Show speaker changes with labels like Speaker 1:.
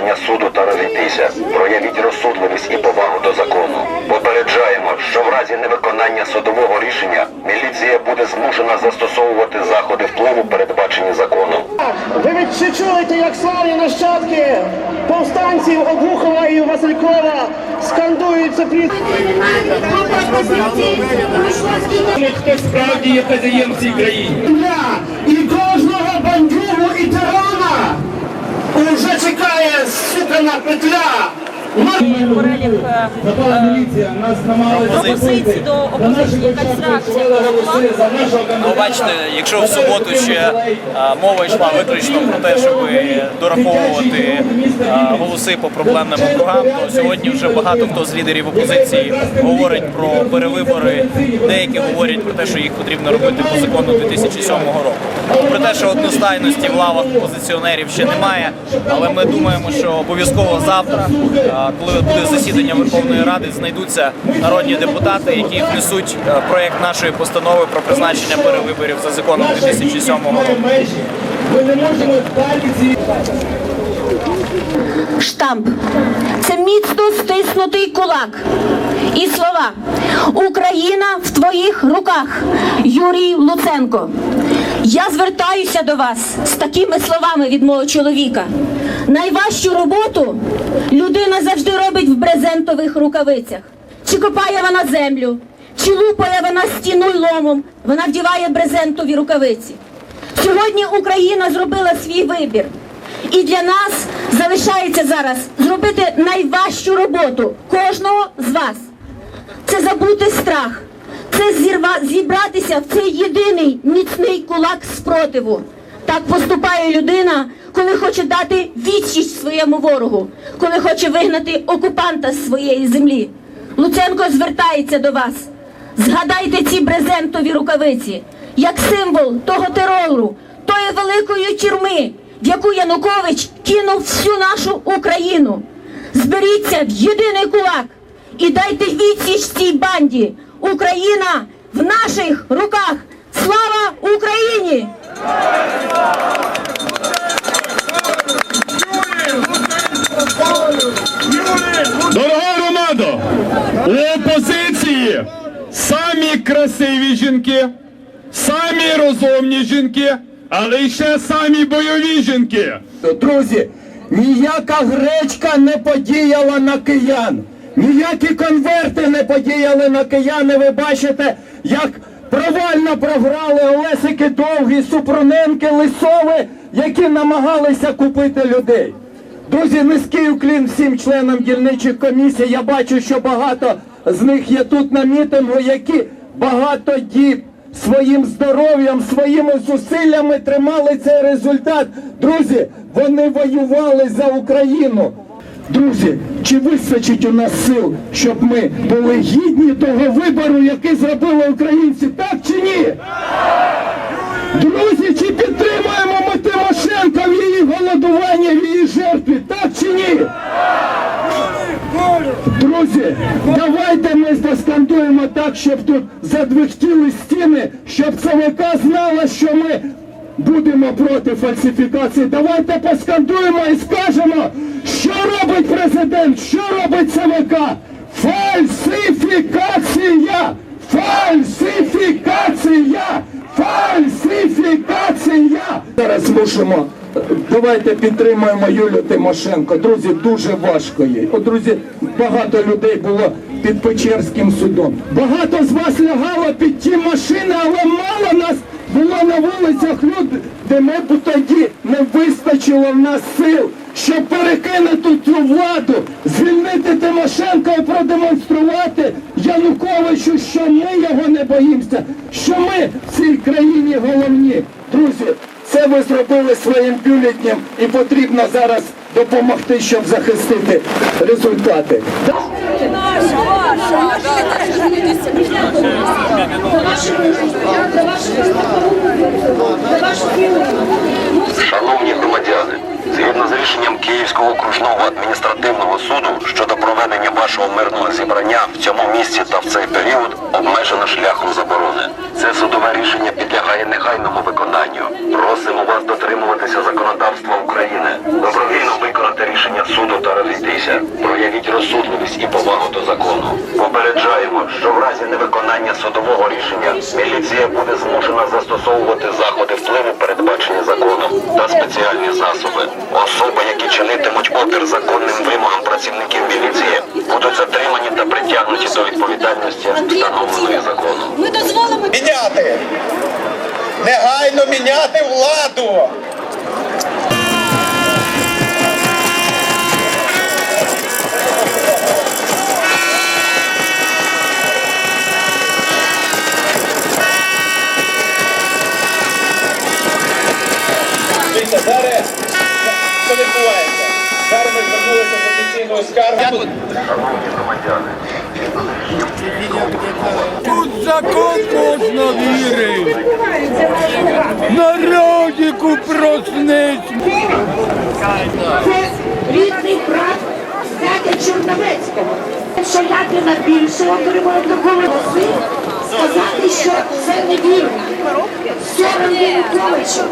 Speaker 1: рішення суду та розійтися. Проявіть розсудливість і повагу до закону. Попереджаємо, що в разі невиконання судового рішення міліція буде змушена застосовувати заходи впливу, передбачені законом.
Speaker 2: Ви відчули, як славні нащадки повстанців Обухова і Василькова скандуються під
Speaker 3: хто справді є хазяєм цій країні.
Speaker 2: na pretura
Speaker 4: перелік е,
Speaker 3: намагалися
Speaker 4: пропозицій до опозиції, якась реакція.
Speaker 5: Ну, бачите, якщо в суботу ще а, мова йшла виключно про те, щоб дораховувати а, голоси по проблемним округам, то сьогодні вже багато хто з лідерів опозиції говорить про перевибори. Деякі говорять про те, що їх потрібно робити по закону 2007 року. Про те, що одностайності в лавах опозиціонерів ще немає, але ми думаємо, що обов'язково завтра, а, коли буде засідання Верховної Ради, знайдуться народні депутати, які внесуть е, проект нашої постанови про призначення перевиборів за законом 2007 року.
Speaker 6: Штамп це міцно стиснутий кулак. І слова Україна в твоїх руках, Юрій Луценко. Я звертаюся до вас з такими словами від мого чоловіка. Найважчу роботу людина завжди робить в брезентових рукавицях. Чи копає вона землю, чи лупає вона стіну й ломом, вона вдіває брезентові рукавиці. Сьогодні Україна зробила свій вибір. І для нас залишається зараз зробити найважчу роботу кожного з вас. Це забути страх, це зібратися в цей єдиний міцний кулак спротиву. Так поступає людина, коли хоче дати відсіч своєму ворогу, коли хоче вигнати окупанта з своєї землі. Луценко звертається до вас. Згадайте ці брезентові рукавиці як символ того терору, тої великої тюрми, в яку Янукович кинув всю нашу Україну. Зберіться в єдиний кулак і дайте відсіч цій банді. Україна в наших руках. Слава Україні!
Speaker 7: Дорога громадо, у опозиції самі красиві жінки, самі розумні жінки, але ще самі бойові жінки.
Speaker 2: Друзі, ніяка гречка не подіяла на киян. Ніякі конверти не подіяли на киян. І Ви бачите, як провально програли Олесики Довгі, Супруненки, Лисови, які намагалися купити людей. Друзі, низький уклін всім членам дільничих комісій. Я бачу, що багато з них є тут на мітингу, які багато діб своїм здоров'ям, своїми зусиллями тримали цей результат. Друзі, вони воювали за Україну. Друзі, чи вистачить у нас сил, щоб ми були гідні того вибору, який зробили українці, так чи ні? Друзі, чи підтримуємо ми Тимошенка в її голодуванні, в її жертві, так чи ні? Друзі, давайте ми заскандуємо так, щоб тут задвихтіли стіни, щоб ЦВК знала, що ми будемо проти фальсифікації. Давайте поскандуємо і скажемо, що робить президент, що робить ЦВК. Фальсифікація! Фальсифікація! Фальсифікація! Зараз мусимо. Давайте підтримаємо Юлю Тимошенко. Друзі, дуже важко їй. От, друзі, багато людей було під Печерським судом. Багато з вас лягало під ті машини, але мало було на вулицях люди, де ми б тоді не вистачило в нас сил, щоб перекинути цю владу, звільнити Тимошенка і продемонструвати Януковичу, що ми його не боїмося, що ми в цій країні головні. Друзі, це ви зробили своїм бюлетнем і потрібно зараз допомогти, щоб захистити результати наша, ваша, за вашу, за вашу, за вашу, за вашу,
Speaker 1: Шановні громадяни, згідно з рішенням Київського окружного адміністративного суду щодо проведення вашого мирного зібрання в цьому місці та в цей період обмежено шляхом заборони. Це судове рішення підлягає негайному виконанню. Просимо вас дотримуватися законодавства України, добровільно виконати рішення суду та розійтися. Проявіть розсудливість і повагу до закону. Попереджаємо, що в разі невиконання судового рішення міліція буде змушена застосовувати заходи впливу, передбачені законом, та спеціальні засоби. Особи, які чинитимуть опір законним вимогам працівників міліції, будуть затримані та притягнуті до відповідальності, встановленої законом.
Speaker 4: Ми дозволимо
Speaker 8: міняти. Негайно міняти владу.
Speaker 3: Тут закон можна вірити. Народіку проснись.
Speaker 9: Це рідний брат дядя Чорновецького. Що Ляпіна більше отримала до голоси, сказати, що це невірно. Сором Януковичу.